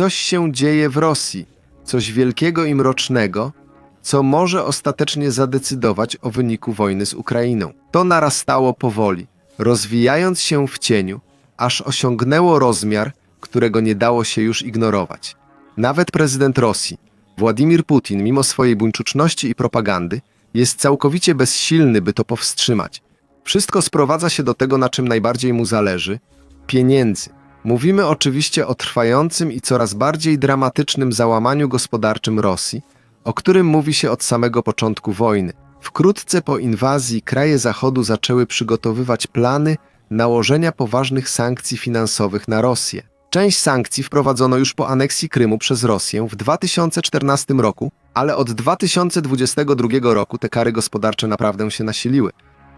Coś się dzieje w Rosji, coś wielkiego i mrocznego, co może ostatecznie zadecydować o wyniku wojny z Ukrainą. To narastało powoli, rozwijając się w cieniu, aż osiągnęło rozmiar, którego nie dało się już ignorować. Nawet prezydent Rosji, Władimir Putin, mimo swojej buńczuczności i propagandy, jest całkowicie bezsilny, by to powstrzymać. Wszystko sprowadza się do tego, na czym najbardziej mu zależy pieniędzy. Mówimy oczywiście o trwającym i coraz bardziej dramatycznym załamaniu gospodarczym Rosji, o którym mówi się od samego początku wojny. Wkrótce po inwazji kraje Zachodu zaczęły przygotowywać plany nałożenia poważnych sankcji finansowych na Rosję. Część sankcji wprowadzono już po aneksji Krymu przez Rosję w 2014 roku, ale od 2022 roku te kary gospodarcze naprawdę się nasiliły.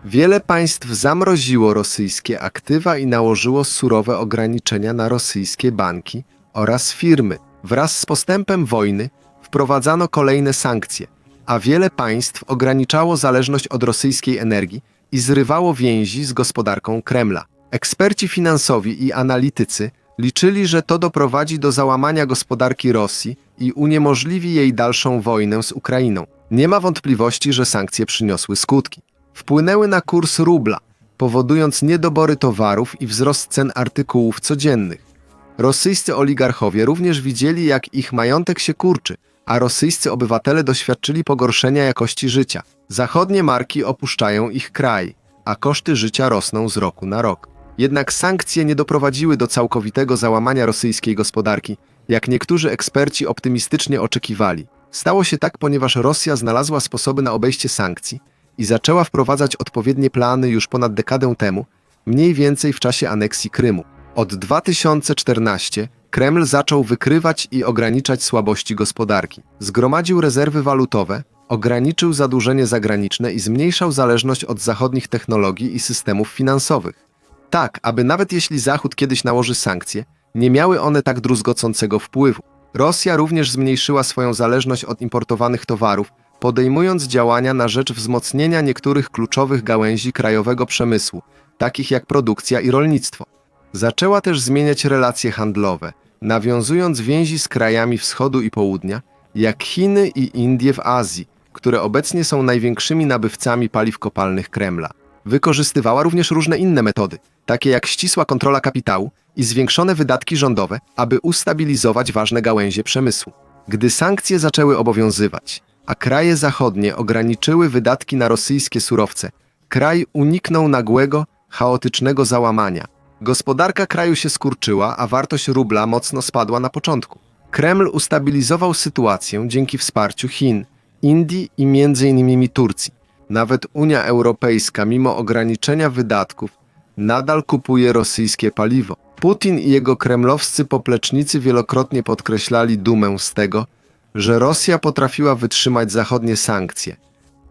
Wiele państw zamroziło rosyjskie aktywa i nałożyło surowe ograniczenia na rosyjskie banki oraz firmy. Wraz z postępem wojny wprowadzano kolejne sankcje, a wiele państw ograniczało zależność od rosyjskiej energii i zrywało więzi z gospodarką Kremla. Eksperci finansowi i analitycy liczyli, że to doprowadzi do załamania gospodarki Rosji i uniemożliwi jej dalszą wojnę z Ukrainą. Nie ma wątpliwości, że sankcje przyniosły skutki. Wpłynęły na kurs rubla, powodując niedobory towarów i wzrost cen artykułów codziennych. Rosyjscy oligarchowie również widzieli, jak ich majątek się kurczy, a rosyjscy obywatele doświadczyli pogorszenia jakości życia. Zachodnie marki opuszczają ich kraj, a koszty życia rosną z roku na rok. Jednak sankcje nie doprowadziły do całkowitego załamania rosyjskiej gospodarki, jak niektórzy eksperci optymistycznie oczekiwali. Stało się tak, ponieważ Rosja znalazła sposoby na obejście sankcji i zaczęła wprowadzać odpowiednie plany już ponad dekadę temu, mniej więcej w czasie aneksji Krymu. Od 2014 Kreml zaczął wykrywać i ograniczać słabości gospodarki. Zgromadził rezerwy walutowe, ograniczył zadłużenie zagraniczne i zmniejszał zależność od zachodnich technologii i systemów finansowych. Tak, aby nawet jeśli Zachód kiedyś nałoży sankcje, nie miały one tak druzgocącego wpływu. Rosja również zmniejszyła swoją zależność od importowanych towarów, podejmując działania na rzecz wzmocnienia niektórych kluczowych gałęzi krajowego przemysłu, takich jak produkcja i rolnictwo. Zaczęła też zmieniać relacje handlowe, nawiązując więzi z krajami wschodu i południa, jak Chiny i Indie w Azji, które obecnie są największymi nabywcami paliw kopalnych Kremla. Wykorzystywała również różne inne metody, takie jak ścisła kontrola kapitału i zwiększone wydatki rządowe, aby ustabilizować ważne gałęzie przemysłu. Gdy sankcje zaczęły obowiązywać, a kraje zachodnie ograniczyły wydatki na rosyjskie surowce, kraj uniknął nagłego, chaotycznego załamania. Gospodarka kraju się skurczyła, a wartość rubla mocno spadła na początku. Kreml ustabilizował sytuację dzięki wsparciu Chin, Indii i m.in. Turcji. Nawet Unia Europejska, mimo ograniczenia wydatków, nadal kupuje rosyjskie paliwo. Putin i jego kremlowscy poplecznicy wielokrotnie podkreślali dumę z tego, że Rosja potrafiła wytrzymać zachodnie sankcje.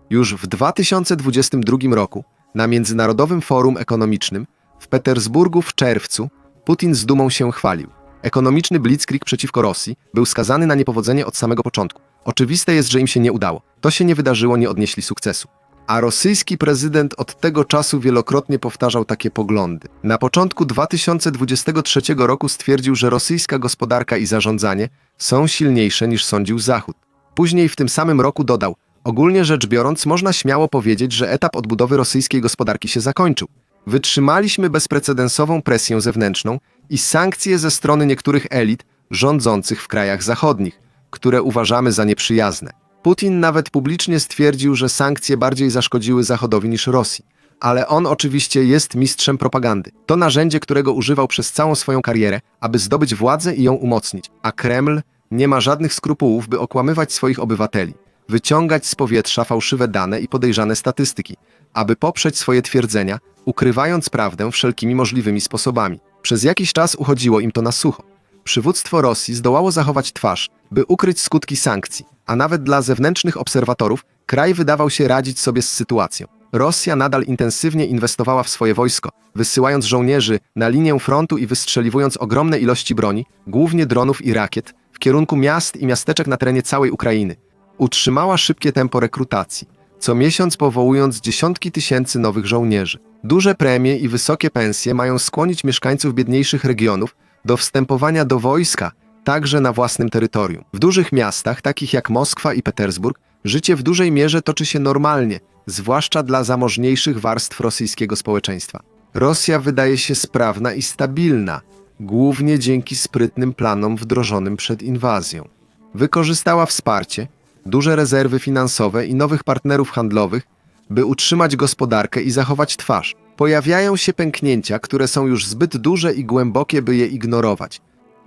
Już w 2022 roku na Międzynarodowym Forum Ekonomicznym w Petersburgu w czerwcu Putin z dumą się chwalił. Ekonomiczny blitzkrieg przeciwko Rosji był skazany na niepowodzenie od samego początku. Oczywiste jest, że im się nie udało. To się nie wydarzyło, nie odnieśli sukcesu. A rosyjski prezydent od tego czasu wielokrotnie powtarzał takie poglądy. Na początku 2023 roku stwierdził, że rosyjska gospodarka i zarządzanie są silniejsze niż sądził Zachód. Później w tym samym roku dodał: Ogólnie rzecz biorąc, można śmiało powiedzieć, że etap odbudowy rosyjskiej gospodarki się zakończył. Wytrzymaliśmy bezprecedensową presję zewnętrzną i sankcje ze strony niektórych elit rządzących w krajach zachodnich, które uważamy za nieprzyjazne. Putin nawet publicznie stwierdził, że sankcje bardziej zaszkodziły Zachodowi niż Rosji. Ale on oczywiście jest mistrzem propagandy. To narzędzie, którego używał przez całą swoją karierę, aby zdobyć władzę i ją umocnić. A Kreml nie ma żadnych skrupułów, by okłamywać swoich obywateli, wyciągać z powietrza fałszywe dane i podejrzane statystyki, aby poprzeć swoje twierdzenia, ukrywając prawdę wszelkimi możliwymi sposobami. Przez jakiś czas uchodziło im to na sucho. Przywództwo Rosji zdołało zachować twarz, by ukryć skutki sankcji, a nawet dla zewnętrznych obserwatorów kraj wydawał się radzić sobie z sytuacją. Rosja nadal intensywnie inwestowała w swoje wojsko, wysyłając żołnierzy na linię frontu i wystrzeliwując ogromne ilości broni, głównie dronów i rakiet, w kierunku miast i miasteczek na terenie całej Ukrainy. Utrzymała szybkie tempo rekrutacji, co miesiąc powołując dziesiątki tysięcy nowych żołnierzy. Duże premie i wysokie pensje mają skłonić mieszkańców biedniejszych regionów do wstępowania do wojska także na własnym terytorium. W dużych miastach, takich jak Moskwa i Petersburg, życie w dużej mierze toczy się normalnie, zwłaszcza dla zamożniejszych warstw rosyjskiego społeczeństwa. Rosja wydaje się sprawna i stabilna, głównie dzięki sprytnym planom wdrożonym przed inwazją. Wykorzystała wsparcie, duże rezerwy finansowe i nowych partnerów handlowych, by utrzymać gospodarkę i zachować twarz. Pojawiają się pęknięcia, które są już zbyt duże i głębokie, by je ignorować.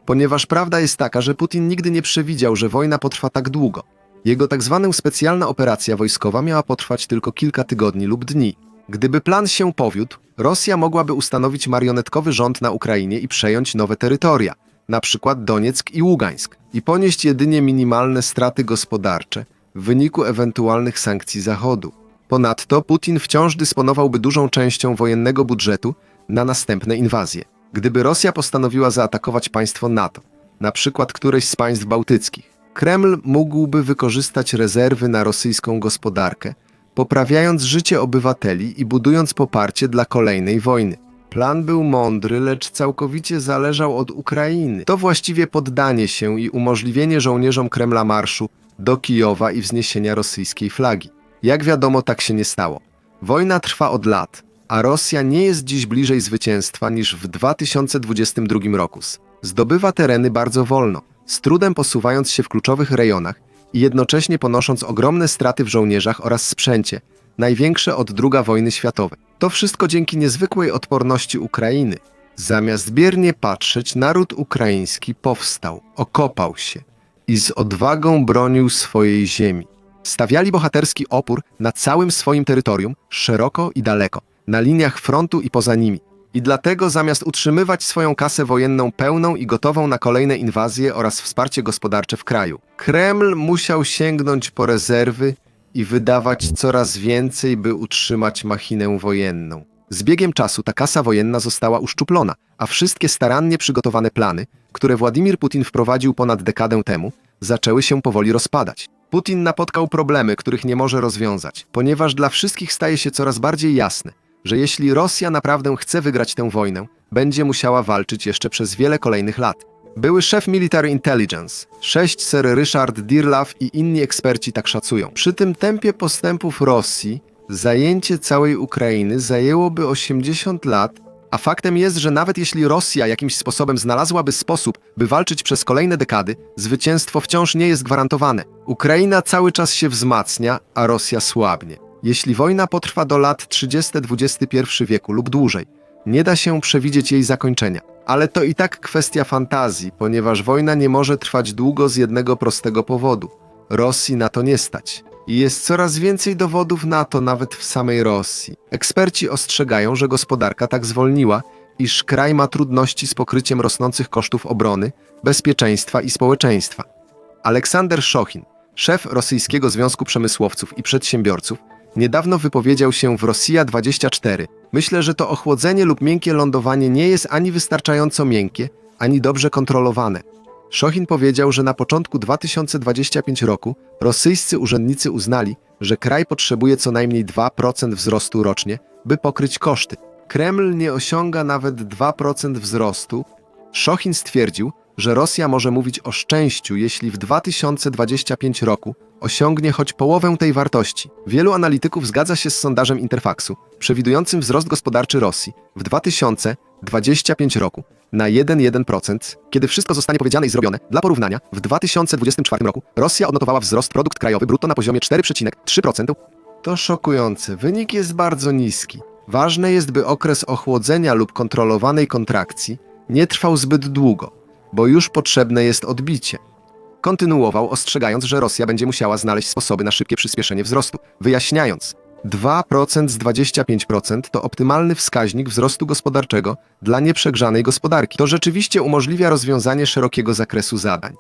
Ponieważ prawda jest taka, że Putin nigdy nie przewidział, że wojna potrwa tak długo. Jego tak zwana specjalna operacja wojskowa miała potrwać tylko kilka tygodni lub dni. Gdyby plan się powiódł, Rosja mogłaby ustanowić marionetkowy rząd na Ukrainie i przejąć nowe terytoria, przykład Donieck i Ługańsk, i ponieść jedynie minimalne straty gospodarcze w wyniku ewentualnych sankcji Zachodu. Ponadto Putin wciąż dysponowałby dużą częścią wojennego budżetu na następne inwazje. Gdyby Rosja postanowiła zaatakować państwo NATO, na przykład któreś z państw bałtyckich, Kreml mógłby wykorzystać rezerwy na rosyjską gospodarkę, poprawiając życie obywateli i budując poparcie dla kolejnej wojny. Plan był mądry, lecz całkowicie zależał od Ukrainy. To właściwie poddanie się i umożliwienie żołnierzom Kremla marszu do Kijowa i wzniesienia rosyjskiej flagi. Jak wiadomo, tak się nie stało. Wojna trwa od lat, a Rosja nie jest dziś bliżej zwycięstwa niż w 2022 roku. Zdobywa tereny bardzo wolno, z trudem posuwając się w kluczowych rejonach i jednocześnie ponosząc ogromne straty w żołnierzach oraz sprzęcie, największe od II wojny światowej. To wszystko dzięki niezwykłej odporności Ukrainy. Zamiast biernie patrzeć, naród ukraiński powstał, okopał się i z odwagą bronił swojej ziemi. Stawiali bohaterski opór na całym swoim terytorium, szeroko i daleko, na liniach frontu i poza nimi. I dlatego zamiast utrzymywać swoją kasę wojenną pełną i gotową na kolejne inwazje oraz wsparcie gospodarcze w kraju, Kreml musiał sięgnąć po rezerwy i wydawać coraz więcej, by utrzymać machinę wojenną. Z biegiem czasu ta kasa wojenna została uszczuplona, a wszystkie starannie przygotowane plany, które Władimir Putin wprowadził ponad dekadę temu, zaczęły się powoli rozpadać. Putin napotkał problemy, których nie może rozwiązać, ponieważ dla wszystkich staje się coraz bardziej jasne, że jeśli Rosja naprawdę chce wygrać tę wojnę, będzie musiała walczyć jeszcze przez wiele kolejnych lat. Były szef Military Intelligence, 6 Sir Richard Dirlaw i inni eksperci tak szacują. Przy tym tempie postępów Rosji zajęcie całej Ukrainy zajęłoby 80 lat, a faktem jest, że nawet jeśli Rosja jakimś sposobem znalazłaby sposób, by walczyć przez kolejne dekady, zwycięstwo wciąż nie jest gwarantowane. Ukraina cały czas się wzmacnia, a Rosja słabnie. Jeśli wojna potrwa do lat 30 XXI wieku lub dłużej, nie da się przewidzieć jej zakończenia. Ale to i tak kwestia fantazji, ponieważ wojna nie może trwać długo z jednego prostego powodu. Rosji na to nie stać. I jest coraz więcej dowodów na to nawet w samej Rosji. Eksperci ostrzegają, że gospodarka tak zwolniła, iż kraj ma trudności z pokryciem rosnących kosztów obrony, bezpieczeństwa i społeczeństwa. Aleksander Szochin, szef Rosyjskiego Związku Przemysłowców i Przedsiębiorców, niedawno wypowiedział się w Rosja 24. Myślę, że to ochłodzenie lub miękkie lądowanie nie jest ani wystarczająco miękkie, ani dobrze kontrolowane. Szochin powiedział, że na początku 2025 roku rosyjscy urzędnicy uznali, że kraj potrzebuje co najmniej 2% wzrostu rocznie, by pokryć koszty. Kreml nie osiąga nawet 2% wzrostu. Szochin stwierdził, że Rosja może mówić o szczęściu, jeśli w 2025 roku osiągnie choć połowę tej wartości. Wielu analityków zgadza się z sondażem Interfaxu, przewidującym wzrost gospodarczy Rosji w 2025 roku na 1,1%, kiedy wszystko zostanie powiedziane i zrobione. Dla porównania, w 2024 roku Rosja odnotowała wzrost produkt krajowy brutto na poziomie 4,3%. To szokujące. Wynik jest bardzo niski. Ważne jest, by okres ochłodzenia lub kontrolowanej kontrakcji nie trwał zbyt długo, bo już potrzebne jest odbicie. Kontynuował, ostrzegając, że Rosja będzie musiała znaleźć sposoby na szybkie przyspieszenie wzrostu, wyjaśniając, 2% z 25% to optymalny wskaźnik wzrostu gospodarczego dla nieprzegrzanej gospodarki. To rzeczywiście umożliwia rozwiązanie szerokiego zakresu zadań.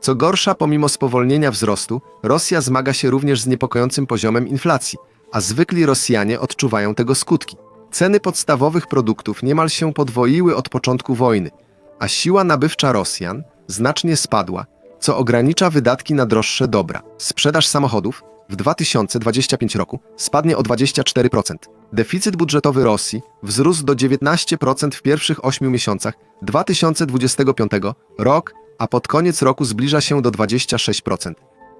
Co gorsza, pomimo spowolnienia wzrostu, Rosja zmaga się również z niepokojącym poziomem inflacji, a zwykli Rosjanie odczuwają tego skutki. Ceny podstawowych produktów niemal się podwoiły od początku wojny, a siła nabywcza Rosjan znacznie spadła, co ogranicza wydatki na droższe dobra. Sprzedaż samochodów w 2025 roku spadnie o 24%. Deficyt budżetowy Rosji wzrósł do 19% w pierwszych 8 miesiącach 2025 rok a pod koniec roku zbliża się do 26%.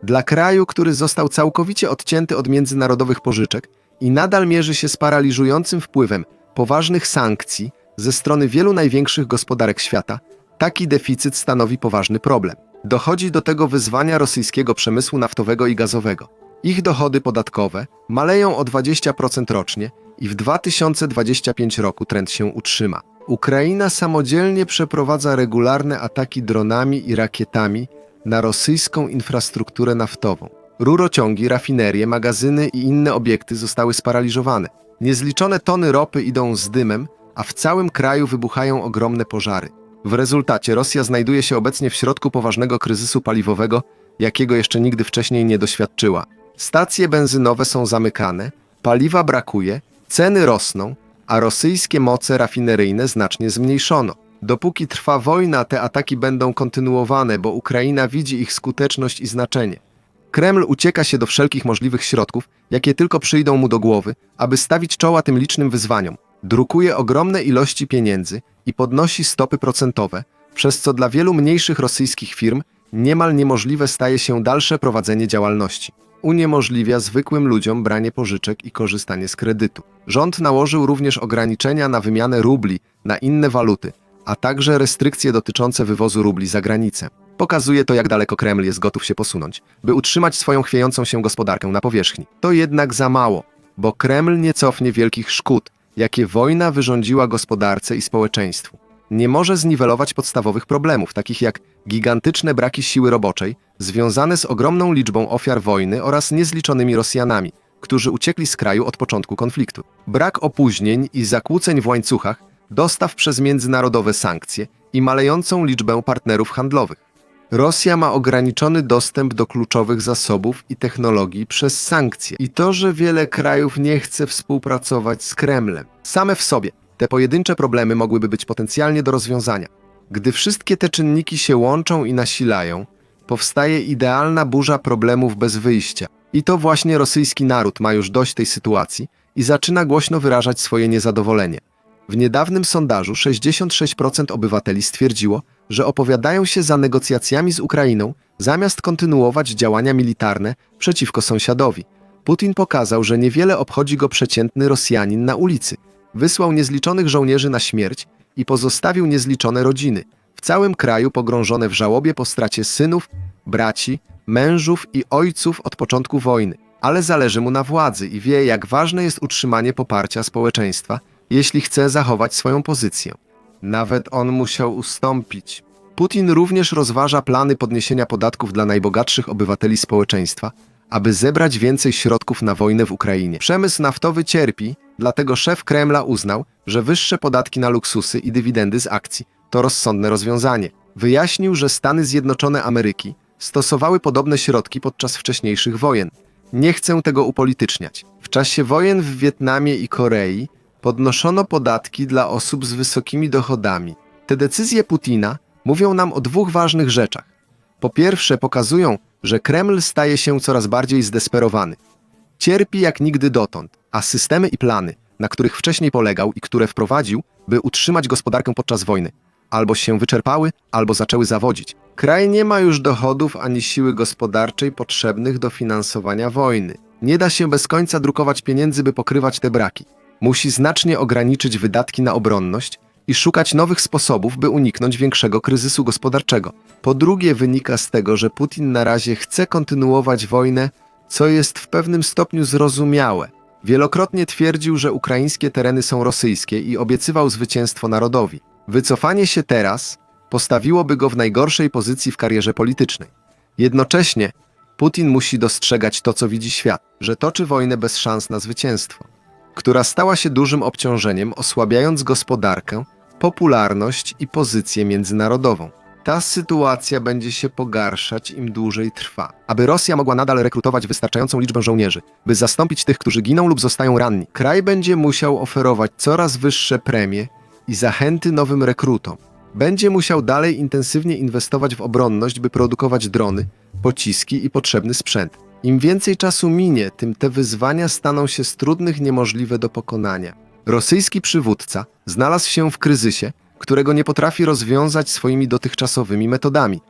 Dla kraju, który został całkowicie odcięty od międzynarodowych pożyczek i nadal mierzy się z paraliżującym wpływem poważnych sankcji ze strony wielu największych gospodarek świata, taki deficyt stanowi poważny problem. Dochodzi do tego wyzwania rosyjskiego przemysłu naftowego i gazowego. Ich dochody podatkowe maleją o 20% rocznie i w 2025 roku trend się utrzyma. Ukraina samodzielnie przeprowadza regularne ataki dronami i rakietami na rosyjską infrastrukturę naftową. Rurociągi, rafinerie, magazyny i inne obiekty zostały sparaliżowane. Niezliczone tony ropy idą z dymem, a w całym kraju wybuchają ogromne pożary. W rezultacie Rosja znajduje się obecnie w środku poważnego kryzysu paliwowego, jakiego jeszcze nigdy wcześniej nie doświadczyła. Stacje benzynowe są zamykane, paliwa brakuje, ceny rosną, a rosyjskie moce rafineryjne znacznie zmniejszono. Dopóki trwa wojna, te ataki będą kontynuowane, bo Ukraina widzi ich skuteczność i znaczenie. Kreml ucieka się do wszelkich możliwych środków, jakie tylko przyjdą mu do głowy, aby stawić czoła tym licznym wyzwaniom. Drukuje ogromne ilości pieniędzy i podnosi stopy procentowe, przez co dla wielu mniejszych rosyjskich firm niemal niemożliwe staje się dalsze prowadzenie działalności. Uniemożliwia zwykłym ludziom branie pożyczek i korzystanie z kredytu. Rząd nałożył również ograniczenia na wymianę rubli na inne waluty, a także restrykcje dotyczące wywozu rubli za granicę. Pokazuje to, jak daleko Kreml jest gotów się posunąć, by utrzymać swoją chwiejącą się gospodarkę na powierzchni. To jednak za mało, bo Kreml nie cofnie wielkich szkód, jakie wojna wyrządziła gospodarce i społeczeństwu. Nie może zniwelować podstawowych problemów, takich jak gigantyczne braki siły roboczej, związane z ogromną liczbą ofiar wojny oraz niezliczonymi Rosjanami, którzy uciekli z kraju od początku konfliktu. Brak opóźnień i zakłóceń w łańcuchach, dostaw przez międzynarodowe sankcje i malejącą liczbę partnerów handlowych. Rosja ma ograniczony dostęp do kluczowych zasobów i technologii przez sankcje. I to, że wiele krajów nie chce współpracować z Kremlem. Same w sobie te pojedyncze problemy mogłyby być potencjalnie do rozwiązania. Gdy wszystkie te czynniki się łączą i nasilają, powstaje idealna burza problemów bez wyjścia. I to właśnie rosyjski naród ma już dość tej sytuacji i zaczyna głośno wyrażać swoje niezadowolenie. W niedawnym sondażu 66% obywateli stwierdziło, że opowiadają się za negocjacjami z Ukrainą, zamiast kontynuować działania militarne przeciwko sąsiadowi. Putin pokazał, że niewiele obchodzi go przeciętny Rosjanin na ulicy. Wysłał niezliczonych żołnierzy na śmierć i pozostawił niezliczone rodziny, w całym kraju pogrążone w żałobie po stracie synów, braci, mężów i ojców od początku wojny. Ale zależy mu na władzy i wie, jak ważne jest utrzymanie poparcia społeczeństwa, jeśli chce zachować swoją pozycję. Nawet on musiał ustąpić. Putin również rozważa plany podniesienia podatków dla najbogatszych obywateli społeczeństwa, aby zebrać więcej środków na wojnę w Ukrainie. Przemysł naftowy cierpi, dlatego szef Kremla uznał, że wyższe podatki na luksusy i dywidendy z akcji to rozsądne rozwiązanie. Wyjaśnił, że Stany Zjednoczone Ameryki stosowały podobne środki podczas wcześniejszych wojen. Nie chcę tego upolityczniać. W czasie wojen w Wietnamie i Korei podnoszono podatki dla osób z wysokimi dochodami. Te decyzje Putina mówią nam o dwóch ważnych rzeczach. Po pierwsze, pokazują, że Kreml staje się coraz bardziej zdesperowany. Cierpi jak nigdy dotąd, a systemy i plany, na których wcześniej polegał i które wprowadził, by utrzymać gospodarkę podczas wojny, albo się wyczerpały, albo zaczęły zawodzić. Kraj nie ma już dochodów ani siły gospodarczej potrzebnych do finansowania wojny. Nie da się bez końca drukować pieniędzy, by pokrywać te braki. Musi znacznie ograniczyć wydatki na obronność i szukać nowych sposobów, by uniknąć większego kryzysu gospodarczego. Po drugie, wynika z tego, że Putin na razie chce kontynuować wojnę, co jest w pewnym stopniu zrozumiałe. Wielokrotnie twierdził, że ukraińskie tereny są rosyjskie i obiecywał zwycięstwo narodowi. Wycofanie się teraz postawiłoby go w najgorszej pozycji w karierze politycznej. Jednocześnie Putin musi dostrzegać to, co widzi świat, że toczy wojnę bez szans na zwycięstwo która stała się dużym obciążeniem, osłabiając gospodarkę, popularność i pozycję międzynarodową. Ta sytuacja będzie się pogarszać im dłużej trwa. Aby Rosja mogła nadal rekrutować wystarczającą liczbę żołnierzy, by zastąpić tych, którzy giną lub zostają ranni, kraj będzie musiał oferować coraz wyższe premie i zachęty nowym rekrutom. Będzie musiał dalej intensywnie inwestować w obronność, by produkować drony, pociski i potrzebny sprzęt. Im więcej czasu minie, tym te wyzwania staną się z trudnych niemożliwe do pokonania. Rosyjski przywódca znalazł się w kryzysie, którego nie potrafi rozwiązać swoimi dotychczasowymi metodami.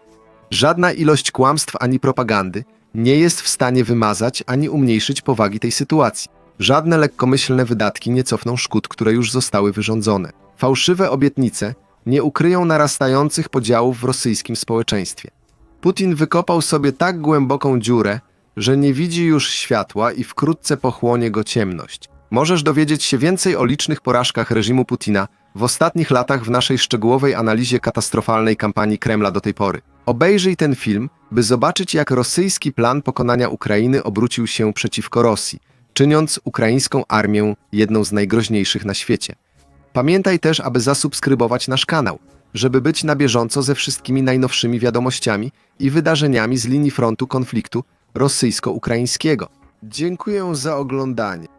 Żadna ilość kłamstw ani propagandy nie jest w stanie wymazać ani umniejszyć powagi tej sytuacji. Żadne lekkomyślne wydatki nie cofną szkód, które już zostały wyrządzone. Fałszywe obietnice nie ukryją narastających podziałów w rosyjskim społeczeństwie. Putin wykopał sobie tak głęboką dziurę, że nie widzi już światła i wkrótce pochłonie go ciemność. Możesz dowiedzieć się więcej o licznych porażkach reżimu Putina w ostatnich latach w naszej szczegółowej analizie katastrofalnej kampanii Kremla do tej pory. Obejrzyj ten film, by zobaczyć, jak rosyjski plan pokonania Ukrainy obrócił się przeciwko Rosji, czyniąc ukraińską armię jedną z najgroźniejszych na świecie. Pamiętaj też, aby zasubskrybować nasz kanał, żeby być na bieżąco ze wszystkimi najnowszymi wiadomościami i wydarzeniami z linii frontu konfliktu rosyjsko-ukraińskiego. Dziękuję za oglądanie.